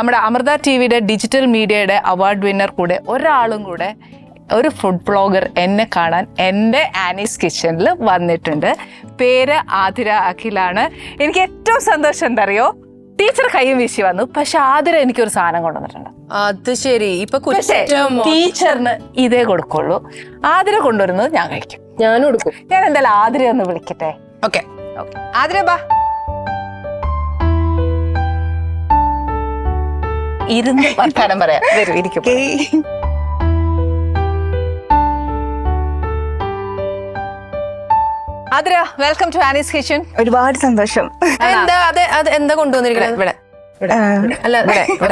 നമ്മുടെ അമൃത ടി വിയുടെ ഡിജിറ്റൽ മീഡിയയുടെ അവാർഡ് വിന്നർ കൂടെ ഒരാളും കൂടെ ഒരു ഫുഡ് ബ്ലോഗർ എന്നെ കാണാൻ എന്റെ ആനീസ് കിച്ചണിൽ വന്നിട്ടുണ്ട്. പേര് ആതിര അഖിലാണ്. എനിക്ക് ഏറ്റവും സന്തോഷം എന്താ അറിയോ ടീച്ചർ കൈയും വീശി വന്നു. പക്ഷെ ആതിര എനിക്കൊരു സാധനം കൊണ്ടുവന്നിട്ടുണ്ട്. അത് ശരി. ഇപ്പൊ ടീച്ചറിന് ഇതേ കൊടുക്കുള്ളൂ. ആതിര കൊണ്ടുവരുന്നത് ഞാൻ കഴിക്കും. ഞാൻ കൊടുക്കും ഞാൻ എന്തായാലും ആതിര ഒന്ന് വിളിക്കട്ടെ? ഓക്കെ. ഓക്കെ. ആതിര ബാ. ഇരുന്ന് വർത്താനം പറയാം. വരും ഇരിക്കും Athira welcome to Annie's kitchen ഒരുപാട് സന്തോഷം. എന്താ അതെ അത് എന്താ കൊണ്ടുവന്നിരിക്കുന്നത്? ഇവിടെ ഇവിടെ. അല്ല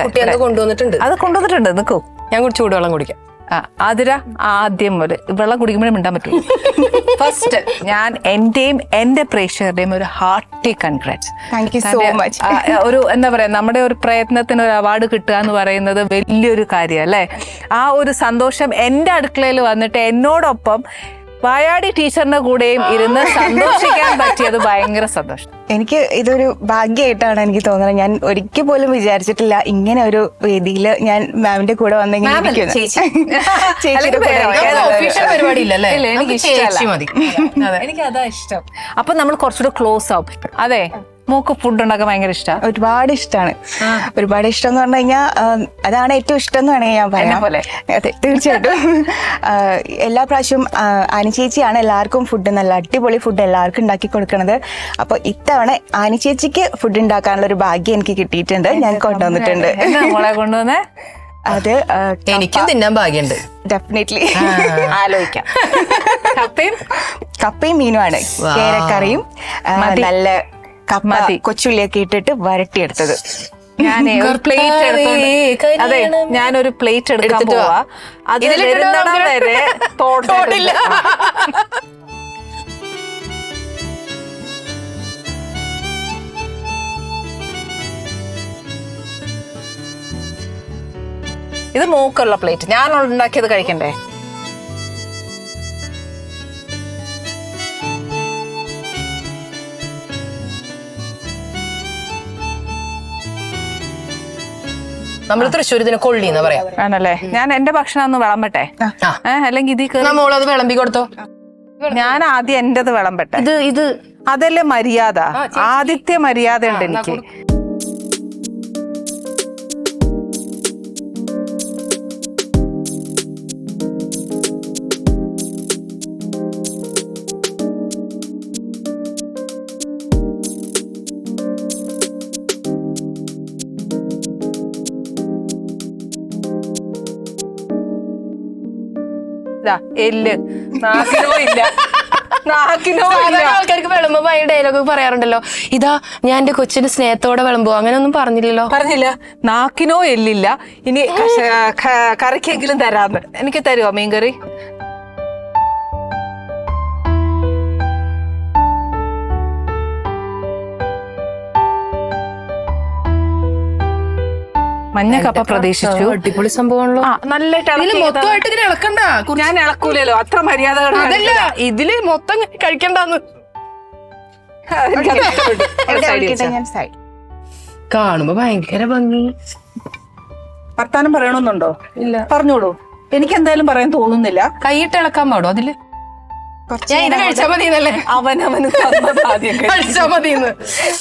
കുട്ടി എന്താ കൊണ്ടുവന്നിട്ടുണ്ട്? അത് കൊണ്ടുവന്നിട്ടുണ്ട് നിൽക്കൂ ഞാൻ കുറച്ച് ചൂടുവെള്ളം കുടിക്കാം. ആതിര ആദ്യം മുതൽ വെള്ളം കുടിക്കുമ്പോഴേ മിണ്ടാൻ പറ്റും. ഫസ്റ്റ് ഞാൻ എന്റെയും എന്റെ പ്രേക്ഷകരുടെയും ഒരു hearty congrats thank you so much ഒരു എന്താ പറയാ നമ്മുടെ ഒരു പ്രയത്നത്തിന് ഒരു അവാർഡ് കിട്ടുക എന്ന് പറയുന്നത് വലിയൊരു കാര്യം അല്ലേ ആ ഒരു സന്തോഷം എന്റെ അടുക്കളയിൽ വന്നിട്ട് എന്നോടൊപ്പം വായാടി ടീച്ചറിന്റെ കൂടെയും ഇരുന്ന് സന്തോഷിക്കാൻ പറ്റിയത് ഭയങ്കര സന്തോഷം. എനിക്ക് ഇതൊരു ഭാഗ്യമായിട്ടാണ് എനിക്ക് തോന്നുന്നത്. ഞാൻ ഒരിക്കൽ പോലും വിചാരിച്ചിട്ടില്ല ഇങ്ങനെ ഒരു വേദിയിൽ ഞാൻ മാമിന്റെ കൂടെ വന്നെങ്കിൽ എനിക്ക് അതാ. ഇഷ്ടം. അപ്പൊ നമ്മൾ കുറച്ചുകൂടെ ക്ലോസ് ആവും. അതെ. മൂക്ക് ഫുഡ് ഉണ്ടാക്കാൻ ഭയങ്കര ഇഷ്ടമാണ് ഒരുപാട് ഇഷ്ടമാണ് ഒരുപാട് ഇഷ്ടം എന്ന് പറഞ്ഞു കഴിഞ്ഞാൽ അതാണ് ഏറ്റവും ഇഷ്ടം എന്ന് വേണമെങ്കിൽ ഞാൻ പറയാം. പോലെ. അതെ തീർച്ചയായിട്ടും. എല്ലാ പ്രാവശ്യവും അനുചേച്ചിയാണ് ആനി ചേച്ചിയാണ് എല്ലാവർക്കും ഫുഡ് നല്ല അടിപൊളി ഫുഡ് എല്ലാവർക്കും ഉണ്ടാക്കി കൊടുക്കണത്. അപ്പൊ ഇത്തവണ ആനി ചേച്ചിക്ക് ഫുഡ് ഉണ്ടാക്കാനുള്ള ഒരു ഭാഗ്യം എനിക്ക് കിട്ടിയിട്ടുണ്ട്. ഞാൻ കൊണ്ടുവന്നിട്ടുണ്ട് എന്നാ മോളെ കൊണ്ടുവന്നേ? അത് എനിക്കും തിന്നാൻ ഭാഗ്യമുണ്ട് ഡെഫിനറ്റ്ലി ആലോചിക്കാം. കപ്പയും? കപ്പയും മീനുമാണ്. കേരക്കറിയും നല്ല കപ്പ. കൊച്ചുള്ളിയൊക്കെ ഇട്ടിട്ട് വരട്ടിയെടുത്തത് ഞാനേ ഒരു പ്ലേറ്റ് എടുത്തോണ്ട് അതെ ഞാനൊരു പ്ലേറ്റ് എടുക്കാൻ. പോവാ അതിൽ വരുന്നിടം വരെ തോടില്ല. തോട്ടില്ല ഇത് മൂക്കുള്ള പ്ലേറ്റ് ഞാൻ ഉണ്ടാക്കിയത് കഴിക്കണ്ടേ നമ്മൾ തൃശ്ശൂർ ഇതിന് കൊള്ളി എന്ന് പറയാം. ആണല്ലേ? ഞാൻ എന്റെ ഭക്ഷണം ഒന്ന് വിളമ്പട്ടെ. ഏഹ് അല്ലെങ്കിൽ ഇതിൽ കയറി മോളത് വിളമ്പി കൊടുത്തോ? ഞാൻ ആദ്യം എന്റേത് വിളമ്പട്ടെ. ഇത് ഇത് അതല്ലേ മര്യാദ? ആദ്യത്തെ മര്യാദ ഉണ്ട് എനിക്ക്. എല്ല്. നാക്കിനോ ഇല്ല. നാക്കിനോ ഇല്ല. സാധാരണ ആൾക്കാർക്ക് വിളമ്പോ ഭയ ഡയലോഗ് പറയാറുണ്ടല്ലോ. ഇതാ ഞാൻ എന്റെ കൊച്ചിന് സ്നേഹത്തോടെ വിളമ്പോ. അങ്ങനെ ഒന്നും പറഞ്ഞില്ലല്ലോ. പറഞ്ഞില്ല. നാക്കിനോ എല്ലില്ല. ഇനി കഷ- ക- കറിക്കെങ്കിലും തരാന്ന് എനിക്ക് തരുമോ മീൻകറി? മഞ്ഞ കപ്പ പ്രതീക്ഷിച്ചു. അടിപൊളി സംഭവമാണല്ലോ. ആ നല്ല ഇതിൽ മൊത്തമായിട്ട് ഇതിന് ഇളക്കണ്ട ഞാൻ ഇളക്കൂലല്ലോ അത്ര മര്യാദ അതല്ല ഇതിൽ മൊത്തം കഴിക്കണ്ടെന്ന്. കാണുമ്പോ ഭയങ്കര ഭംഗി. വർത്താനം പറയണമെന്നുണ്ടോ ഇല്ല. പറഞ്ഞോളൂ. എനിക്ക് എന്തായാലും പറയാൻ തോന്നുന്നില്ല. കൈയിട്ട് ഇളക്കാൻ പാടോ അതിൽ? അവനവന്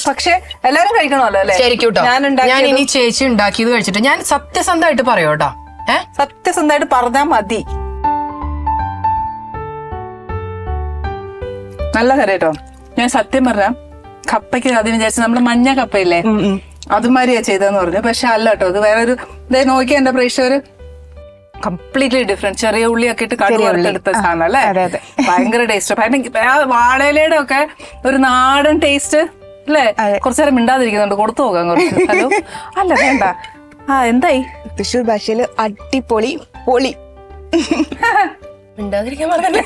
പക്ഷെ എല്ലാരും കഴിക്കണമല്ലോ അല്ലേ? ശരിക്കും ഞാൻ ഇനി ചേച്ചി ഉണ്ടാക്കിയത് കഴിച്ചിട്ട് ഞാൻ സത്യസന്ധമായിട്ട് പറയോട്ടാ ഏ? സത്യസന്ധമായിട്ട് പറഞ്ഞാ മതി. നല്ല കരട്ടോ ഞാൻ സത്യം പറഞ്ഞ കപ്പയ്ക്ക് ആദ്യം വിചാരിച്ചു നമ്മൾ മഞ്ഞ കപ്പയില്ലേ? അതുമാതിരിയാ ചെയ്തതെന്ന് പറഞ്ഞു. പക്ഷെ അല്ല കേട്ടോ അത് വേറെ ഒരു നോക്കിയാ എന്റെ പ്രേക്ഷകര്. കംപ്ലീറ്റ്ലി ഡിഫറെന്റ് ചെറിയ ഉള്ളിയൊക്കെ ഇട്ട് കടുക് എടുത്ത വറുത്തെടുത്ത സാധനം അല്ലേ അതെ, അതെ. ഭയങ്കര ടേസ്റ്റ് ഭയങ്കര ആ വാഴയിലയുടെ ഒക്കെ ഒരു നാടൻ ടേസ്റ്റ് അല്ലേ. കുറച്ചു നേരം മിണ്ടാതിരിക്കുന്നുണ്ട്. കൊടുത്തു പോകാൻ കുറച്ച്. ഹലോ? അല്ല വേണ്ട. ആ എന്തായി? തൃശ്ശൂർ ഭാഷയിൽ അടിപൊളി പൊളി. മിണ്ടാതിരിക്കാൻ പറഞ്ഞല്ലേ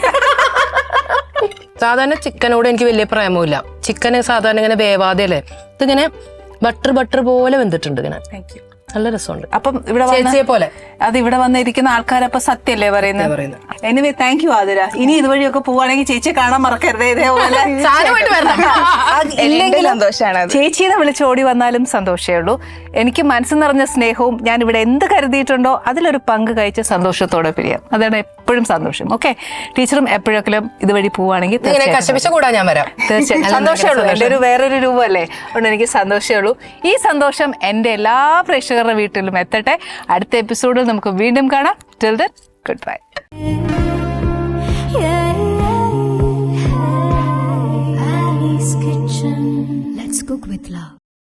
സാധാരണ ചിക്കനോട് എനിക്ക് വലിയ പ്രേമമില്ല ചിക്കൻ സാധാരണ ഇങ്ങനെ വേവാതെ അല്ലേ ഇതിങ്ങനെ ബട്ടർ ബട്ടർ പോലെ വെന്തിട്ടുണ്ട് ഇങ്ങനെ. നല്ല രസമുണ്ട്. അപ്പം ഇവിടെ ചേച്ചിയെ പോലെ. അത് ഇവിടെ വന്നിരിക്കുന്ന ആൾക്കാരപ്പൊ സത്യല്ലേ പറയുന്നത്. Anyway thank you Athira. ഇനി ഇതുവഴിയൊക്കെ പോവാണെങ്കിൽ ചേച്ചിയെ കാണാൻ മറക്കരുത്. ഇതേപോലെ. ഇല്ലെങ്കിൽ സന്തോഷമാണ് അത്. ചേച്ചീനെ വിളിച്ച് ഓടി വന്നാലും സന്തോഷമേ ഉള്ളൂ. എനിക്ക് മനസ്സ് നിറഞ്ഞ സ്നേഹവും ഞാൻ ഇവിടെ എന്ത് കരുതിയിട്ടുണ്ടോ അതിലൊരു പങ്ക് കഴിച്ച് സന്തോഷത്തോടെ പിരിയാം. അതാണ് എപ്പോഴും സന്തോഷം. ഓക്കെ ടീച്ചറും എപ്പോഴെങ്കിലും ഇതുവഴി പോവാണെങ്കിൽ ഇങ്ങനെ തീർച്ചയായിട്ടും കശപിശ ഞാൻ വരാം. തീർച്ചയായും സന്തോഷമേ ഉള്ളൂ. എന്റെ ഒരു വേറൊരു രൂപമല്ലേ? അതുകൊണ്ട് എനിക്ക് സന്തോഷമേ ഉള്ളൂ. ഈ സന്തോഷം എന്റെ എല്ലാ പ്രേക്ഷകരുടെ വീട്ടിലും എത്തട്ടെ. അടുത്ത എപ്പിസോഡിൽ നമുക്ക് വീണ്ടും കാണാം. Till then good bye Let's cook with love.